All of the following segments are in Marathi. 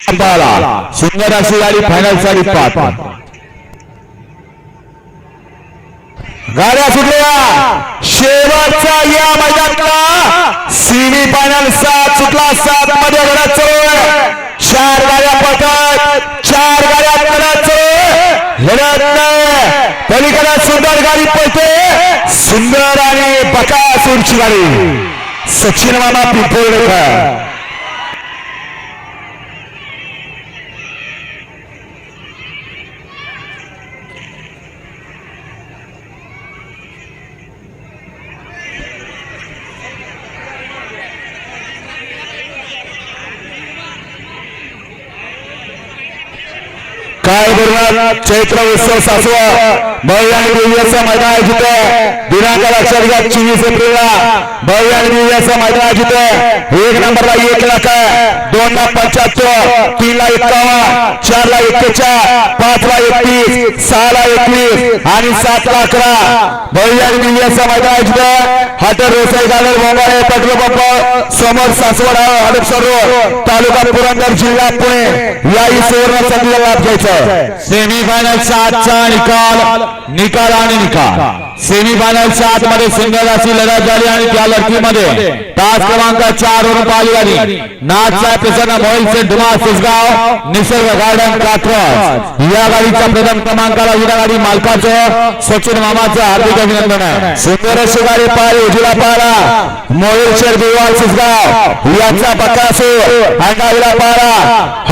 पाला सुंदर अशी गाडी फायनलसाठी पाच गाड्या सुटल्या. शेवटचा या मैदानातला सिमी फायनल सात सुटला सात मध्ये घडत चार गाड्या पटत चार गाड्या घडत चोय लढत पलीकडे सुंदर गाडी पळते. सुंदर आणि बकासूरची गाडी. सचिन मामा पिंपोळेकर काय चैत्र उत्सव सासवा भव्य आणि दिव्याचं मैदान आयोजित दिनांक लक्षात घ्या चोवीस एप्रिलला भव्य आणि दिव्याचं मैदान आयोजित एक नंबरला एक लाख दोन ला पंच्याहत्तर तीन ला एक्कावन्न चार ला एक्केचाळ पाच ला एकतीस सहा ला एकवीस आणि सात ला अकरा. भव्य आणि दिव्याचं मैदान आयोजित hotel Rosai garden Bongale petrol pump समोर सासवड हडपसर रोड तालुका पुरंदर जिल्हा पुणे. याही सुवर्ण संधीला लाभ घ्यायचा सेमीफायनलचा आजचा निकाल निकाल आणि निकाल. सेमीफायनलच्या आतमध्ये सात लढत झाली आणि त्या लढतीमध्ये तास क्रमांक चार वरून पाहिली गाडी नाथचा प्रसन्न मोहिल से सिसगाव निसर्ग गार्डन कात्रज. या गाडीच्या प्रथम क्रमांकाला उद्या गाडी मालकाचं सचिन मामाचं हार्दिक अभिनंदन आहे. सुंदर अशी गाडी पाहिली उजला पाहिला मोहिल शेर दिवाळ सिसगाव याचा बकासू अंडाविला पाहिला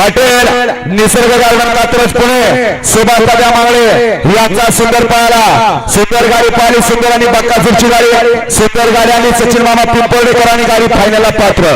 हॉटेल निसर्ग गार्डन कात्रज पुणे. सुभाष दादा मागळे याचा सुंदर पाहिला सुंदर गाडी पाहिली सुंदर आणि बक्कासूरची गाडी. सुंदर गाडी आणि सचिन मामा पिंपोर्डेकर गाडी फायनलला पात्र.